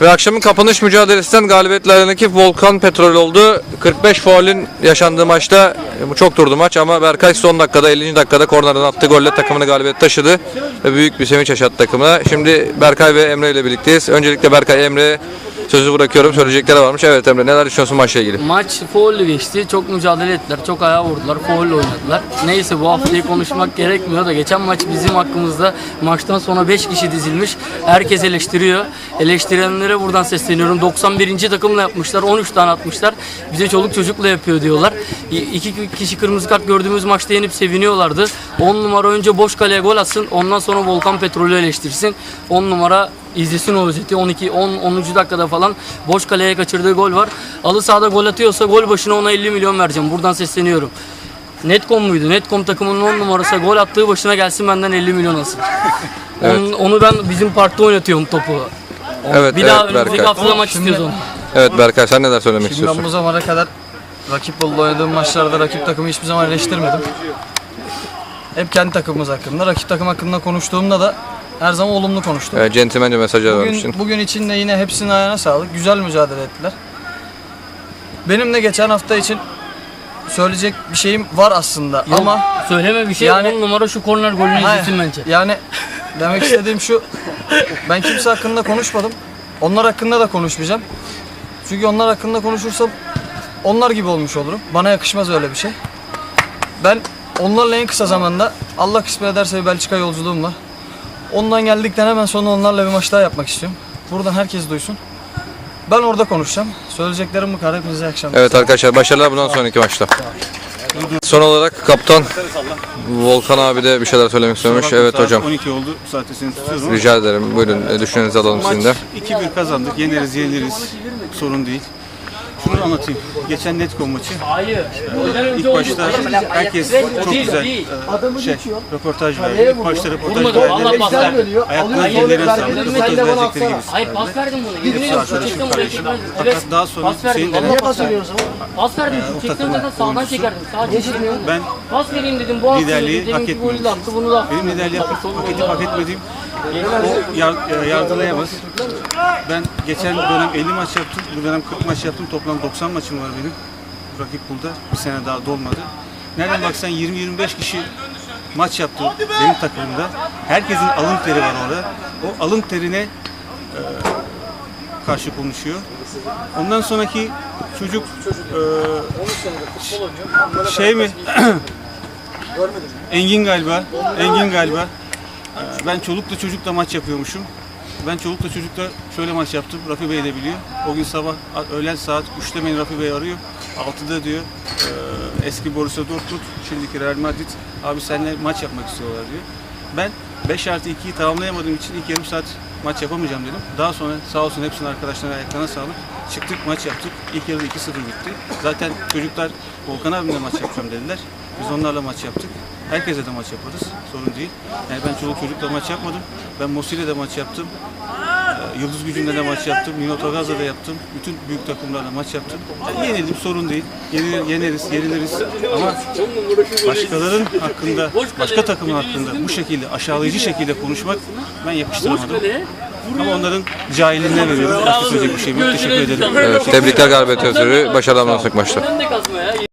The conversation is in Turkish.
Ve akşamın kapanış mücadelesinden galibiyetlerindeki Volkan Petrol oldu. 45 faulün yaşandığı maçta e, bu çok durdu maç ama Berkay son dakikada 50. dakikada kornerden attığı golle takımını galibiyet taşıdı ve büyük bir sevinç yaşattı takımına. Şimdi Berkay ve Emre ile birlikteyiz. Öncelikle Berkay Emre sözü bırakıyorum. Söyleyecekleri varmış. Evet Emre neler düşünüyorsun maçla ilgili? Maç faullü geçti. Çok mücadele ettiler. Çok ayağa vurdular. Foul oynadılar. Neyse bu haftayı konuşmak gerekmiyor da geçen maç bizim hakkımızda maçtan sonra 5 kişi dizilmiş. Herkes eleştiriyor. Eleştirenlere buradan sesleniyorum. 91. takımla yapmışlar. 13 tane atmışlar. Bize çoluk çocukla yapıyor diyorlar. İki kişi kırmızı kart gördüğümüz maçta yenip seviniyorlardı. 10 numara önce boş kaleye gol atsın. Ondan sonra Volkan Petrol'ü eleştirsin. 10 numara izlesin o özeti. 12 10 10. dakikada falan boş kaleye kaçırdığı gol var. Alı sahada gol atıyorsa gol başına ona 50 milyon vereceğim. Buradan sesleniyorum. Netcom muydu? Netcom takımının 10 numarası gol attığı başına gelsin benden 50 milyon alsın. Onu, onu ben bizim parkta oynatıyorum topu. Evet, bir daha evet önümüzdeki Berkay. haftada maç istiyoruz onu. Evet Berkay sen neler söylemek Şimdi ben istiyorsun? bu zamana kadar rakip bolla oynadığım maçlarda rakip takımı hiçbir zaman eleştirmedim. Hep kendi takımımız hakkında, rakip takım hakkında konuştuğumda da her zaman olumlu konuştum. Evet, centilmence mesajlar. Bugün, bugün için de yine hepsinin ayağına sağlık. Güzel mücadele ettiler. Benim de geçen hafta için söyleyecek bir şeyim var aslında Yok, ama söyleme bir şey. Yani- 10 numara şu korner golünü Hayır, izlesin bence. Yani demek istediğim şu. Ben kimse hakkında konuşmadım. Onlar hakkında da konuşmayacağım. Çünkü onlar hakkında konuşursam onlar gibi olmuş olurum. Bana yakışmaz öyle bir şey. Ben onlarla en kısa zamanda Allah kısmet ederse bir Belçika yolculuğum var. Ondan geldikten hemen sonra onlarla bir maç daha yapmak istiyorum. Buradan herkes duysun. Ben orada konuşacağım. Söyleyeceklerim bu kadar. Hepinize iyi akşamlar. Evet arkadaşlar başarılar bundan sonraki maçta. Son olarak kaptan Volkan abi de bir şeyler söylemek istiyormuş. Evet saat hocam. 12 oldu. Bu saatte seni tutuyorum. Rica ederim. Buyurun e, düşüncenizi alalım sizin de. 2-1 kazandık. Yeneriz yeniliriz. Sorun değil. Şunu anlatayım. Geçen Netcom maçı. Hayır. İlk başta herkes çok güzel e, şey, röportaj verdi. İlk başta röportaj verdi. Ayaklarına ellerine sağlık. Röportaj verecekleri gibi. Hayır pas verdim bunu. Yemin ediyorum şu çektim buraya. Fakat daha sonra. Hüseyin denen pas verdim. Pas verdim. Şu çektim zaten sağdan çekerdim. Sağa çektim. Ben Pas vereyim dedim. Bu hafta liderliği dedim hak etmiyorum. attı bunu da. benim liderliği hak edip hak etmediğim o yar, e, yargılayamaz. Ben geçen dönem 50 maç yaptım. Bu dönem 40 maç yaptım. Toplam 90 maçım var benim. Rakip burada. Bir sene daha dolmadı. Nereden baksan 20-25 kişi maç yaptı benim takımımda. Herkesin alın teri var orada. O alın terine e, karşı konuşuyor. Ondan sonraki çocuk e, şey mi? Engin galiba. Engin galiba. Ben çolukla çocukla maç yapıyormuşum. Ben çolukla çocukla şöyle maç yaptım. Rafi Bey de biliyor. O gün sabah öğlen saat 3'te beni Rafi Bey arıyor. 6'da diyor "Ee, eski Borussia Dortmund, şimdiki Real Madrid abi seninle maç yapmak istiyorlar diyor. Ben 5 artı 2'yi tamamlayamadığım için ilk yarım saat maç yapamayacağım dedim. Daha sonra sağ olsun hepsinin arkadaşlarına ayaklarına sağlık. Çıktık maç yaptık. İlk yarıda 2-0 bitti. Zaten çocuklar Volkan abimle maç yapacağım dediler. Biz onlarla maç yaptık. Herkese de maç yaparız. Sorun değil. Yani ben çoluk çocukla maç yapmadım. Ben Mosi'yle de maç yaptım. Ee, Yıldız Gücü'nde de maç yaptım. Minotogaz'da da yaptım. Bütün büyük takımlarla maç yaptım. Yani yenildim sorun değil. Yenir, yeneriz, yeniliriz. Ama başkalarının hakkında, başka takımın hakkında bu şekilde aşağılayıcı şekilde konuşmak ben yakıştıramadım. Ama onların cahilliğine veriyorum. Başka söyleyecek bir şeyim yok. Teşekkür ederim. Evet, tebrikler galibiyet ötürü. Başarılar maçta.